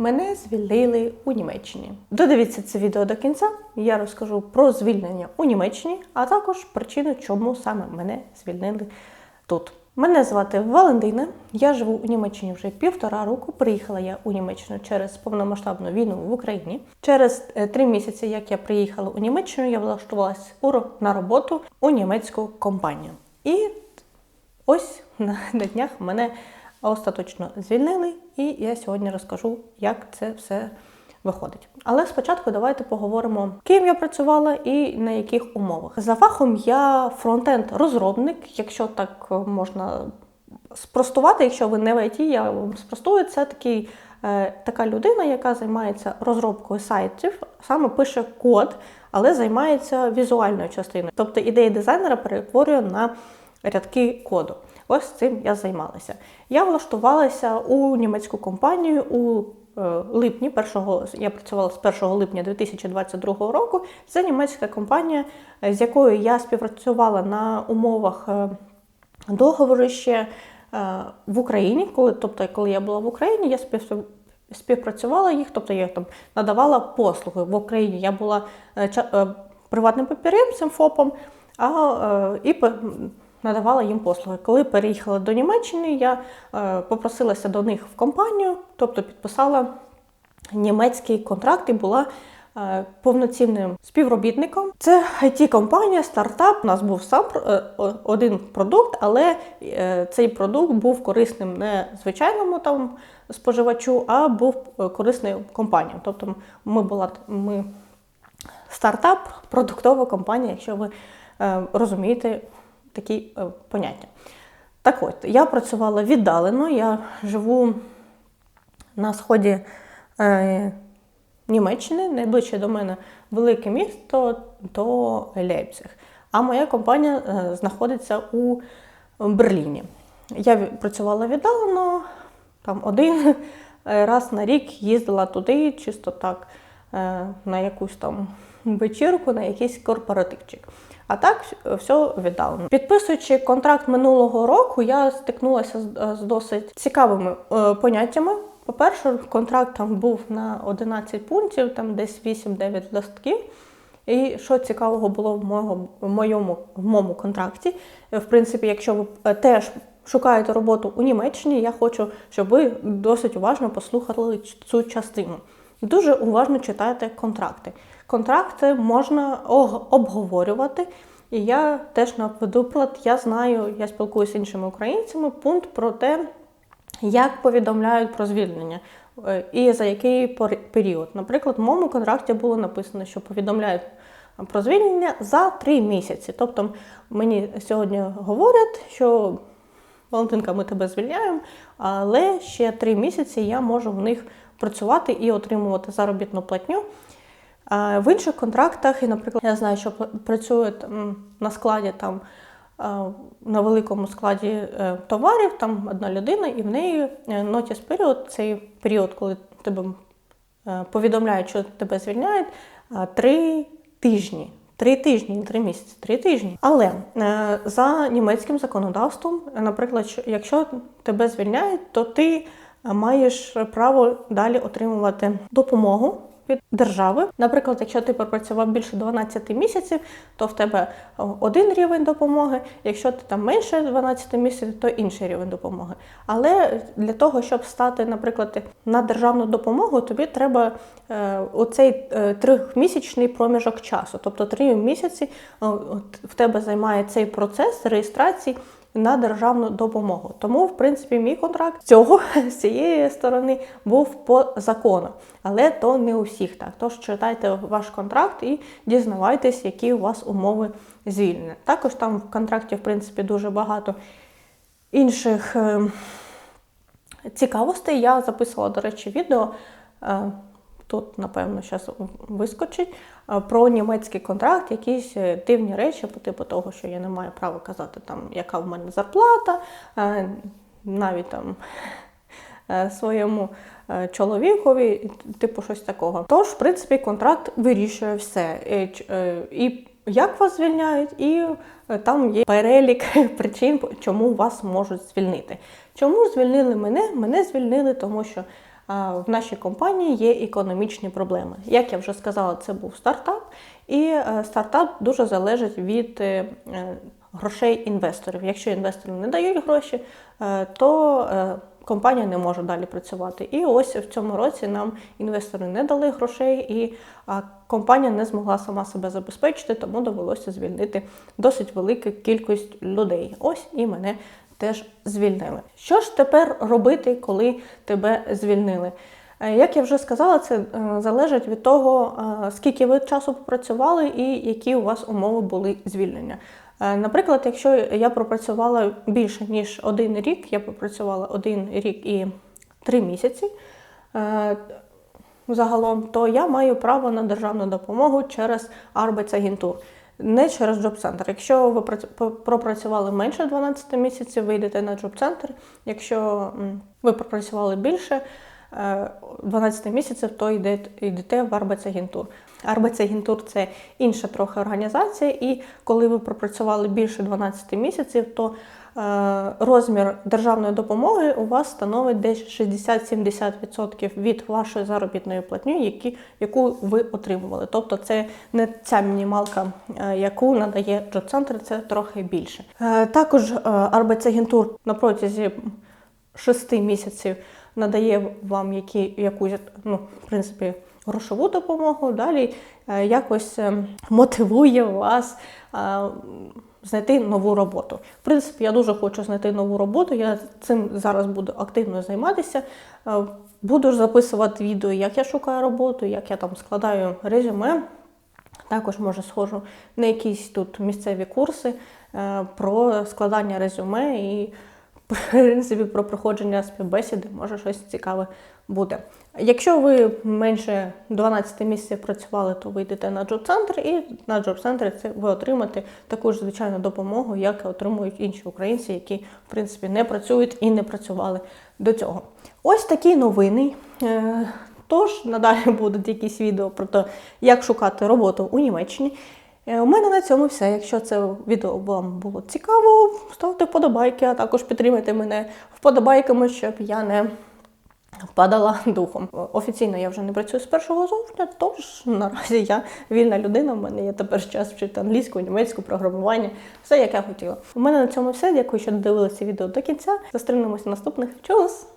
Мене звільнили у Німеччині. Додивіться це відео до кінця. Я розкажу про звільнення у Німеччині, а також причину, чому саме мене звільнили тут. Мене звати Валентина. Я живу у Німеччині вже півтора року. Приїхала я у Німеччину через повномасштабну війну в Україні. Через е, три місяці, як я приїхала у Німеччину, я влаштувалася на роботу у німецьку компанію. І ось на днях мене остаточно звільнили, і я сьогодні розкажу, як це все виходить. Але спочатку давайте поговоримо, ким я працювала і на яких умовах. За фахом я фронтенд-розробник, якщо так е, можна спростувати, якщо ви не в ІТ, я вам спростую. Це такий, е, така людина, яка займається розробкою сайтів, саме пише код, але займається візуальною частиною. Тобто ідеї дизайнера перетворює на рядки коду. Ось цим я займалася. Я влаштувалася у німецьку компанію у е, липні, першого, я працювала з 1 липня 2022 року. Це німецька компанія, з якою я співпрацювала на умовах е, договору ще е, в Україні. Коли, тобто, коли я була в Україні, я спів, співпрацювала їх, тобто я там надавала послуги в Україні. Я була е, е, приватним підприємцем ФОПом, а і надавала їм послуги. Коли переїхала до Німеччини, я е, попросилася до них в компанію, тобто підписала німецький контракт і була е, повноцінним співробітником. Це it компанія стартап. У нас був сам е, один продукт, але цей продукт був корисним не звичайному там споживачу, а був корисним компаніям. Тобто ми була ми стартап, продуктова компанія, якщо ви розумієте такі е, поняття. Так от, я працювала віддалено, я живу на сході е, Німеччини, найближче до мене велике місто то Лейпциг. А моя компанія е, знаходиться у Берліні. Я працювала віддалено, там один раз на рік їздила туди, чисто так, е, на якусь там вечірку, на якийсь корпоративчик. А так все віддалено. Підписуючи контракт минулого року, я стикнулася з, з досить цікавими е, поняттями. По-перше, контракт там був на 11 пунктів, там десь 8-9 листків. І що цікавого було в, мого, в моєму в моєму контракті, е, в принципі, якщо ви е, теж шукаєте роботу у Німеччині, я хочу, щоб ви досить уважно послухали цю частину. Дуже уважно читайте контракти. Контракти можна обговорювати. І я теж наведу приклад, я знаю, я спілкуюся з іншими українцями, пункт про те, як повідомляють про звільнення е, і за який період. Наприклад, в моєму контракті було написано, що повідомляють про звільнення за три місяці. Тобто мені сьогодні говорять, що Валентинка, ми тебе звільняємо, але ще три місяці я можу в них працювати і отримувати заробітну платню. В інших контрактах, і, наприклад, я знаю, що працює там на складі там е, на великому складі е, товарів, там одна людина, і в неї нотіс період, цей період, коли тебе е, повідомляють, що тебе звільняють, е, три тижні. Три тижні, три місяці, три тижні. Але е, за німецьким законодавством, е, наприклад, якщо тебе звільняють, то ти е, маєш право далі отримувати допомогу від держави. Наприклад, якщо ти пропрацював більше 12 місяців, то в тебе один рівень допомоги. Якщо ти там менше 12 місяців, то інший рівень допомоги. Але для того, щоб стати, наприклад, на державну допомогу, тобі треба е, оцей е, трьохмісячний проміжок часу. Тобто три місяці е, в тебе займає цей процес реєстрації на державну допомогу. Тому, в принципі, мій контракт з цього з цієї сторони був по закону, але то не у всіх так. Тож читайте ваш контракт і дізнавайтесь, які у вас умови звільнення. Також там в контракті, в принципі, дуже багато інших е, цікавостей. Я записувала, до речі, відео. Тут, напевно, зараз вискочить е, про німецький контракт, якісь е, дивні речі, по типу того, що я не маю права казати, там, яка в мене зарплата, е, навіть там своєму чоловікові, типу щось такого. Тож, в принципі, контракт вирішує все. І як вас звільняють, і там є перелік причин, чому вас можуть звільнити. Чому звільнили мене? Мене звільнили, тому що в нашій компанії є економічні проблеми. Як я вже сказала, це був стартап, і е, стартап дуже залежить від е, грошей інвесторів. Якщо інвестори не дають гроші, е, то компанія не може далі працювати. І ось в цьому році нам інвестори не дали грошей, і компанія не змогла сама себе забезпечити, тому довелося звільнити досить велику кількість людей. Ось і мене теж звільнили. Що ж тепер робити, коли тебе звільнили? Е, Як я вже сказала, це е, залежить від того, е, скільки ви часу попрацювали і які у вас умови були звільнення. Наприклад, якщо я пропрацювала більше ніж один рік, я пропрацювала один рік і три місяці загалом, то я маю право на державну допомогу через Арбецагентур, не через джоб-центр. Якщо ви прац- пропрацювали менше 12 місяців, ви йдете на джоб-центр. Якщо ви пропрацювали більше 12 місяців, то йдете, йдете в Арбецагентур. Арбецагентур це інша трохи організація, і коли ви пропрацювали більше 12 місяців, то е, розмір державної допомоги у вас становить десь 60-70% від вашої заробітної платні, які, яку ви отримували. Тобто це не ця мінімалка, е, яку надає джоб-центр, це трохи більше. Е, також Арбецагентур на протязі 6 місяців надає вам які, якусь, ну, в принципі, грошову допомогу, далі е, якось е, мотивує вас е, знайти нову роботу. В принципі, я дуже хочу знайти нову роботу. Я цим зараз буду активно займатися. Е, Буду записувати відео, як я шукаю роботу, як я там складаю резюме. Також може схожу на якісь тут місцеві курси про складання резюме і принципі про проходження співбесіди, може щось цікаве буде. Якщо ви менше 12 місяців працювали, то ви йдете на джоб-центр, і на джоб-центрі це ви отримаєте таку ж звичайну допомогу, як отримують інші українці, які в принципі не працюють і не працювали до цього. Ось такі новини. Е, Тож надалі будуть якісь відео про те, як шукати роботу у Німеччині. Е, У мене на цьому все. Якщо це відео вам було цікаво, ставте вподобайки, а також підтримайте мене вподобайками, щоб я не впадала духом. Офіційно я вже не працюю з 1 жовтня, тож наразі я вільна людина. У мене є тепер час вчити англійську, німецьку, програмування, все як я хотіла. У мене на цьому все. Дякую, що додивилися відео до кінця. Зустрінемося наступних. Чус!